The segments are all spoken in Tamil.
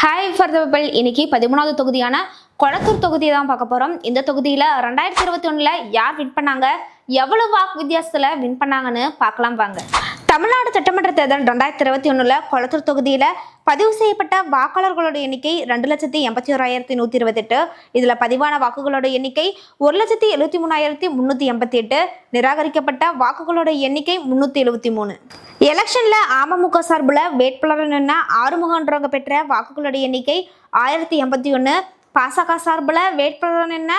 ஹாய் ஃபார் த பீப்பிள் இன்னைக்கு பதிமூணாவது தொகுதியான கொளத்தூர் தொகுதியை தான் பார்க்க போகிறோம் இந்த தொகுதியில் ரெண்டாயிரத்தி இருபத்தி ஒன்றில் யார் வின் பண்ணாங்க? எவ்வளோ வாக்கு வித்தியாசத்தில் வின் பண்ணாங்கன்னு பார்க்கலாம் வாங்க. தமிழ்நாடு சட்டமன்ற தேர்தல் ரெண்டாயிரத்தி இருபத்தி ஒன்றில் கொளத்தூர் தொகுதியில் பதிவு செய்யப்பட்ட வாக்காளர்களோட எண்ணிக்கை ரெண்டு லட்சத்தி எண்பத்தி ஓராயிரத்தி நூற்றி இருபத்தெட்டு. இதில் பதிவான வாக்குகளோட எண்ணிக்கை ஒரு லட்சத்தி எழுபத்தி மூணாயிரத்தி முந்நூற்றி எண்பத்தி எட்டு நிராகரிக்கப்பட்ட வாக்குகளோட எண்ணிக்கை முந்நூற்றி எழுபத்தி மூணு. எலெக்ஷனில் அமமுக சார்பில் வேட்பாளர் நின்ன ஆறுமுகன்றவங்க பெற்ற வாக்குகளோட எண்ணிக்கை ஆயிரத்தி எண்பத்தி ஒன்று பாசக சார்பில் வேட்பாளர் என்ன?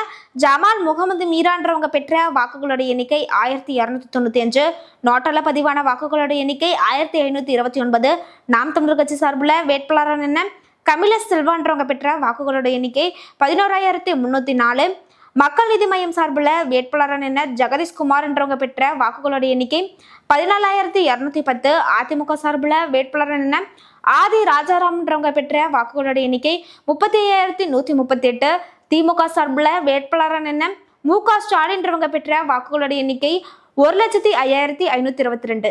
ஜமால் முகமது மீரான்றவங்க பெற்ற வாக்குகளோட எண்ணிக்கை ஆயிரத்தி இரநூத்தி தொண்ணூற்றி அஞ்சு. நோட்டால பதிவான வாக்குகளோட எண்ணிக்கை ஆயிரத்தி ஐநூற்றி இருபத்தி ஒன்பது. நாம் தமிழர் கட்சி சார்பில் வேட்பாளர் என்ன? கமில செல்வான்றவங்க பெற்ற வாக்குகளோட எண்ணிக்கை பதினோராயிரத்தி முந்நூற்றி நாலு. மக்கள் நீதி மையம் சார்பில் வேட்பாளராக நின்ன ஜெகதீஷ் குமார்ன்றவங்க பெற்ற வாக்குகளோட எண்ணிக்கை பதினாலாயிரத்தி இரநூத்தி பத்து. அதிமுக சார்பில் வேட்பாளராக நின்ன ஆதி ராஜாராம்ன்றவங்க பெற்ற வாக்குகளோட எண்ணிக்கை முப்பத்தி ஐயாயிரத்தி நூற்றி முப்பத்தி எட்டு திமுக சார்பில் வேட்பாளராக நின்ன மு க ஸ்டாலின்றவங்க பெற்ற வாக்குகளோட எண்ணிக்கை ஒரு லட்சத்தி ஐயாயிரத்தி ஐநூற்றி இருபத்தி ரெண்டு.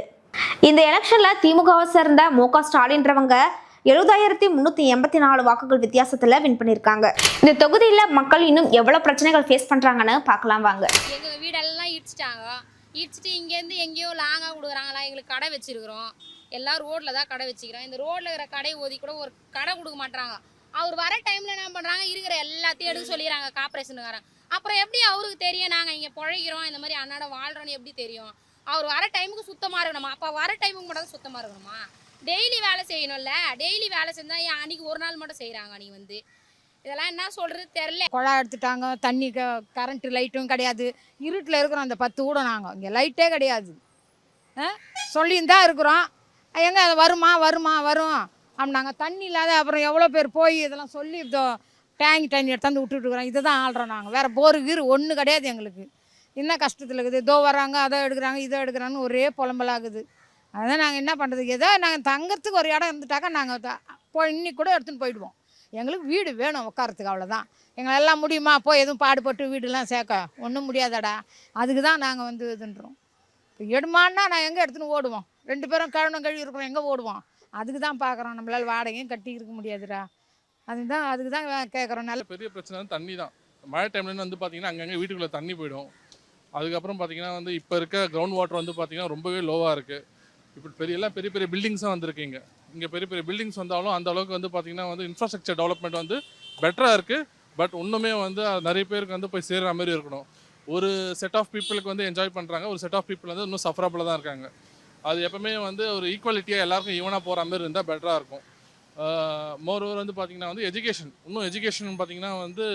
இந்த எலெக்ஷனில் திமுகவை சேர்ந்த மு க ஸ்டாலின்றவங்க எழுபதாயிரத்தி முந்நூற்றி எண்பத்தி நாலு வாக்குகள் வித்தியாசத்தில் வின் பண்ணியிருக்காங்க இந்த தொகுதியில் மக்கள் இன்னும் எவ்வளோ பிரச்சனைகள் ஃபேஸ் பண்ணுறாங்கன்னு பார்க்கலாம் வாங்க. எங்கள் வீடெல்லாம் இடிச்சிட்டாங்க. இடிச்சிட்டு இங்கேருந்து எங்கேயோ லாங்காக கொடுக்குறாங்களா? எங்களுக்கு கடை வச்சிருக்கிறோம். எல்லாம் ரோட்டில் தான் கடை வச்சுக்கிறோம். இந்த ரோட்டில் இருக்கிற கடை ஓதி கூட ஒரு கடை கொடுக்க மாட்டாங்க அவர் வர டைமில் என்ன பண்ணுறாங்க இருக்கிற எல்லாத்தையும் எடுக்க சொல்லிடுறாங்க கார்பரேஷனுக்காரன் அப்புறம் எப்படி அவருக்கு தெரியும்? நாங்கள் இங்கே பிழைக்கிறோம். இந்த மாதிரி அன்னாட வாழ்கிறோன்னு எப்படி தெரியும்? அவர் வர டைமுக்கு சுத்தமாக இருக்கணுமா? அப்போ வர டைமுக்கு மட்டும் தான் சுத்தமாக இருக்கணுமா? டெய்லி வேலை செய்யணும்ல. டெய்லி வேலை செஞ்சால் ஏன் அன்னைக்கு ஒரு நாள் மட்டும் செய்கிறாங்க நீ வந்து? இதெல்லாம் என்ன சொல்கிறது தெரில குழா எடுத்துட்டாங்க தண்ணி க கரண்ட்டு லைட்டும் கிடையாது. இருட்டில் இருக்கிறோம் அந்த பத்து கூட நாங்கள் இங்கே லைட்டே கிடையாது. சொல்லின்னு தான் இருக்கிறோம். எங்கே அது வருமா வருமா வரும்? அப்படின்னாங்க. தண்ணி இல்லாத அப்புறம் எவ்வளோ பேர் போய் இதெல்லாம் சொல்லி இதோ டேங்கி தண்ணி எடுத்தாந்து விட்டுட்டுருக்குறோம் இதை தான் ஆள்றோம் நாங்கள் வேறு போரு கீரு ஒன்று கிடையாது எங்களுக்கு. என்ன கஷ்டத்தில் இருக்குது? இதோ வராங்க அதை எடுக்கிறாங்க இதை எடுக்கிறாங்கன்னு ஒரே புலம்பலாகுது. அதான் நாங்கள் என்ன பண்ணுறது ஏதோ நாங்கள் தங்கறதுக்கு ஒரு இடம் இருந்துட்டாக்கா நாங்கள் போய் இன்னி கூட எடுத்துன்னு போயிடுவோம். எங்களுக்கு வீடு வேணும் உட்காரத்துக்கு அவ்வளோதான் எங்களெல்லாம் முடியுமா? போய் எதுவும் பாடுபட்டு வீடுலாம் சேர்க்க? ஒன்றும் முடியாதடா. அதுக்கு தான் நாங்கள் வந்து இதுன்றோம். இப்போ எடுமான்னா நான் எங்கே எடுத்துன்னு ஓடுவோம்? ரெண்டு பேரும் கழுவணும் கழுவி இருக்கிறோம் எங்கே ஓடுவோம்? அதுக்கு தான் பார்க்குறோம் நம்மளால் வாடகையும் கட்டி இருக்க முடியாதுடா. அதுதான் அதுக்கு தான் கேட்குறோம் நல்ல பெரிய பிரச்சனை வந்து தண்ணி தான். மழை டைம்லன்னு வந்து பார்த்தீங்கன்னா அங்கங்கே வீட்டுக்குள்ளே தண்ணி போயிடும். அதுக்கப்புறம் பார்த்தீங்கன்னா வந்து இப்போ இருக்க கிரவுண்ட் வாட்டர் வந்து பார்த்தீங்கன்னா ரொம்பவே லோவாக இருக்குது இப்படி பெரிய எல்லாம் பெரிய பெரிய பில்டிங்ஸாக வந்திருக்கீங்க. இங்கே இங்கே பெரிய பெரிய பில்டிங்ஸ் வந்தாலும் அந்த அளவுக்கு வந்து பார்த்தீங்கன்னா வந்து இன்ஃப்ராஸ்ட்ரக்சர் டெவலப்மெண்ட் வந்து பெட்டராக இருக்குது பட் இன்னுமே வந்து அது நிறைய பேருக்கு வந்து போய் சேர்கிற மாதிரி இருக்கணும். ஒரு செட் ஆஃப் பீப்புளுக்கு வந்து என்ஜாய் பண்ணுறாங்க ஒரு செட் ஆஃப் பீப்புள் வந்து இன்னும் சஃபரபிளாக தான் இருக்காங்க. அது எப்பவுமே வந்து ஒரு ஈக்குவாலிட்டியாக எல்லாருக்கும் ஈவனாக போகிற மாதிரி இருந்தால் பெட்டராக இருக்கும். மோர் ஓவர் வந்து பார்த்திங்கன்னா வந்து எஜுகேஷன் இன்னும் எஜுகேஷன் பார்த்திங்கன்னா வந்து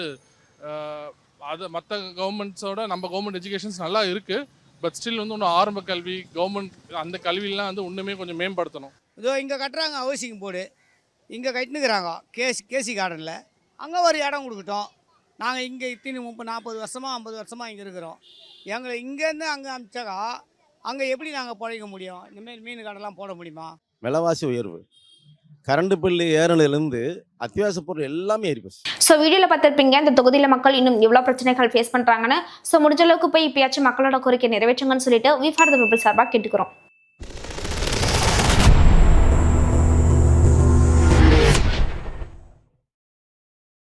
அது மற்ற கவர்மெண்ட்ஸோட நம்ம கவர்மெண்ட் எஜுகேஷன்ஸ் நல்லா இருக்குது பட் ஸ்டில் வந்து இன்னும் ஆரம்ப கல்வி கவர்மெண்ட் அந்த கல்வியெல்லாம் வந்து இன்னுமே கொஞ்சம் மேம்படுத்தணும். இதோ இங்கே கட்டுறாங்க ஹவுசிங் போர்டு. இங்கே கட்டினுக்கிறாங்க. கேசி கேசி கார்டனில். அங்கே ஒரு இடம் கொடுக்கட்டும். நாங்கள் இங்கே இத்தனை முப்பது நாற்பது வருஷமாக ஐம்பது வருஷமாக இங்கே இருக்கிறோம். எங்களை இங்கேருந்து அங்கே அமிச்சாக்கா அங்கே எப்படி நாங்கள் பிழைக்க முடியும்? இனிமேல் மீன் கடைலாம் போட முடியுமா? விலைவாசி உயர்வு. கரண்ட் பில்லு ஏறினதுலேருந்து அத்தியாவசிய பொருள் எல்லாமே ஏறி போச்சு. ஸோ வீடியோவில் பார்த்துருப்பீங்க இந்த தொகுதியில் மக்கள் இன்னும் எவ்வளோ பிரச்சனைகள் ஃபேஸ் பண்ணுறாங்கன்னு ஸோ முடிஞ்ச அளவுக்கு போய் இப்பயாச்சும் மக்களோட கோரிக்கை நிறைவேற்றுங்கன்னு சொல்லிட்டு வி ஃபார் த பீப்புள் சார்பாக கேட்டுக்கிறோம்.